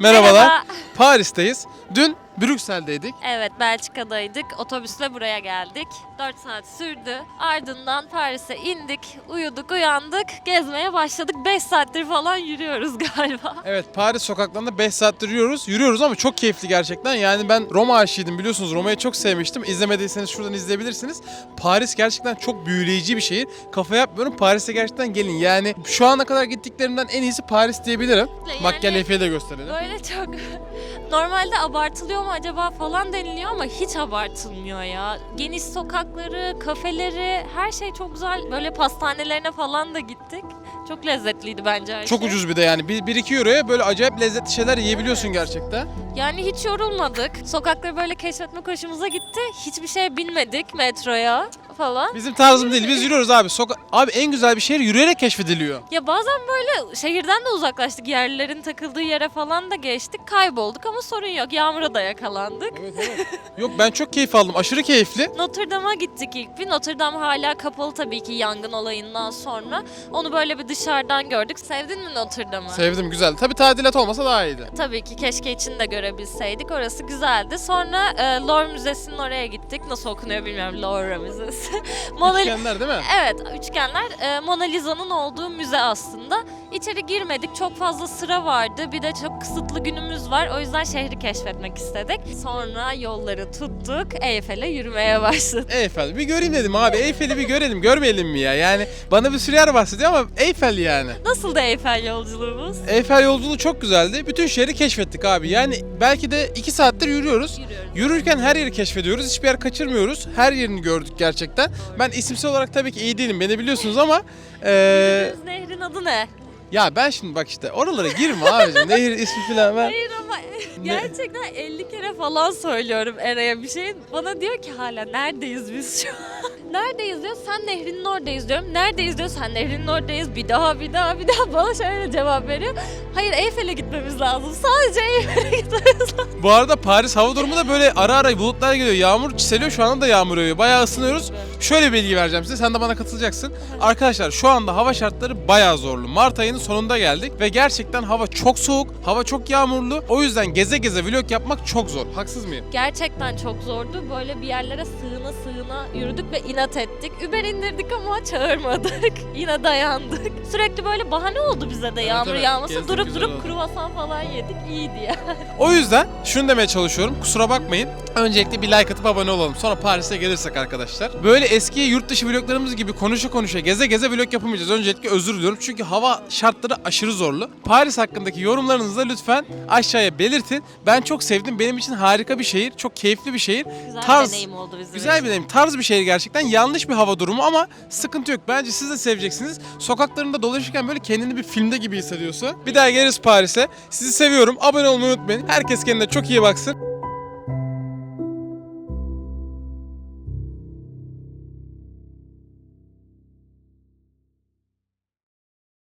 Merhabalar. Merhaba. Paris'teyiz. Dün Brüksel'deydik. Evet Belçika'daydık. Otobüsle buraya geldik. 4 saat sürdü. Ardından Paris'e indik. Uyuduk, uyandık. Gezmeye başladık. 5 saattir falan yürüyoruz galiba. Evet Paris sokaklarında 5 saattir yürüyoruz. Yürüyoruz ama çok keyifli gerçekten. Yani ben Roma aşığıydım biliyorsunuz. Roma'yı çok sevmiştim. İzlemediyseniz şuradan izleyebilirsiniz. Paris gerçekten çok büyüleyici bir şehir. Kafa yapmıyorum. Paris'e gerçekten gelin. Yani şu ana kadar gittiklerimden en iyisi Paris diyebilirim. Yani- Efe'ye de gösterelim. Böyle çok normalde abartılıyor mu acaba falan deniliyor ama hiç abartılmıyor ya. Geniş sokakları, kafeleri, her şey çok güzel. Böyle pastanelerine falan da gittik. Çok lezzetliydi bence her Çok şey. ucuz bir de yani. 1-2 euroya böyle acayip lezzetli şeyler yiyebiliyorsun gerçekten. Yani hiç yorulmadık. Sokakları böyle keşfetmek hoşumuza gitti. Hiçbir şey binmedik metroya falan. Bizim tarzım değil. Biz yürüyoruz abi. Soka abi en güzel bir şehir yürüyerek keşfediliyor. Ya bazen böyle şehirden de uzaklaştık. Yerlilerin takıldığı yere falan da geçtik. Kaybolduk ama sorun yok. Yağmura da yakalandık. Evet evet. Yok ben çok keyif aldım. Aşırı keyifli. Notre Dame'a gittik ilk bir. Notre Dame hala kapalı tabii ki yangın olayından sonra. Onu böyle bir dışarıdan gördük. Sevdin mi Notre Dame'ı? Sevdim güzel. Tabii tadilat olmasa daha iyiydi. Tabii ki keşke için de görebilseydik. Orası güzeldi. Sonra e, Louvre Müzesi'nin oraya gittik. Nasıl okunuyor bilmiyorum Louvre Müzesi. Mona Üçgenler değil mi? Evet, üçgenler e, Mona Lisa'nın olduğu müze aslında. İçeri girmedik, çok fazla sıra vardı. Bir de çok kısıtlı günümüz var. O yüzden şehri keşfetmek istedik. Sonra yolları tuttuk, Eyfel'e yürümeye başladık. Eyfel. Bir göreyim dedim abi. Eyfel'i bir görelim. Görmeyelim mi ya? Yani bana bir sürü yer bahsediyor ama Eyfel yani. Nasıl da Eyfel yolculuğumuz? Eyfel yolculuğu çok güzeldi. Bütün şehri keşfettik abi. Yani belki de iki saattir yürüyoruz. Yürüyoruz. Yürürken her yeri keşfediyoruz. Hiçbir yer kaçırmıyoruz. Her yerini gördük gerçekten. Ben isimsel olarak tabii ki iyi değilim. Beni biliyorsunuz ama Yürüdüğümüz nehrin adı ne? ya ben şimdi bak işte oralara girme abicim. Nehir ismi falan ben. Hayır ama gerçekten 50 kere falan söylüyorum Eray'a bir şey. Bana diyor ki hala neredeyiz biz şu an? Neredeyiz diyor, sen nehrinin oradayız diyorum. Neredeyiz diyor, sen nehrinin oradayız. Bir daha, bir daha, bir daha bana şöyle cevap veriyor. Hayır Eyfel'e gitmemiz lazım. Sadece Eyfel'e gitmemiz lazım. Bu arada Paris hava durumu da böyle ara ara bulutlar geliyor. Yağmur çiseliyor. Şu anda da yağmur yağıyor. Bayağı ısınıyoruz. Şöyle bilgi vereceğim size. Sen de bana katılacaksın. Arkadaşlar şu anda hava şartları bayağı zorlu. Mart ayının sonunda geldik ve gerçekten hava çok soğuk. Hava çok yağmurlu. O yüzden geze geze vlog yapmak çok zor. Haksız mıyım? Gerçekten çok zordu. Böyle bir yerlere sığına sığına yürüdük ve inat ettik. Uber indirdik ama çağırmadık. Yine dayandık. Sürekli böyle bahane oldu bize de yağmur evet. yağması. Gezdik, durup güzel durup oldu. kruvasan falan yedik. İyiydi ya. O yüzden şunu demeye çalışıyorum. Kusura bakmayın. Öncelikle bir like atıp abone olalım. Sonra Paris'e gelirsek arkadaşlar. Böyle eski yurt dışı vloglarımız gibi konuşa konuşa geze geze vlog yapamayacağız. Öncelikle özür diliyorum. Çünkü hava şartları aşırı zorlu. Paris hakkındaki yorumlarınızı da lütfen aşağıya belirtin. Ben çok sevdim. Benim için harika bir şehir. Çok keyifli bir şehir. Güzel Tarz- bir deneyim oldu bizim Güzel bir deneyim. Tarz bir şehir gerçekten. Yanlış bir hava durumu ama sıkıntı yok. Bence siz de seveceksiniz. Sokaklarında dolaşırken böyle kendini bir filmde gibi hissediyorsun. Bir daha geliriz Paris'e. Sizi seviyorum. Abone olmayı unutmayın. Herkes kendine çok iyi baksın.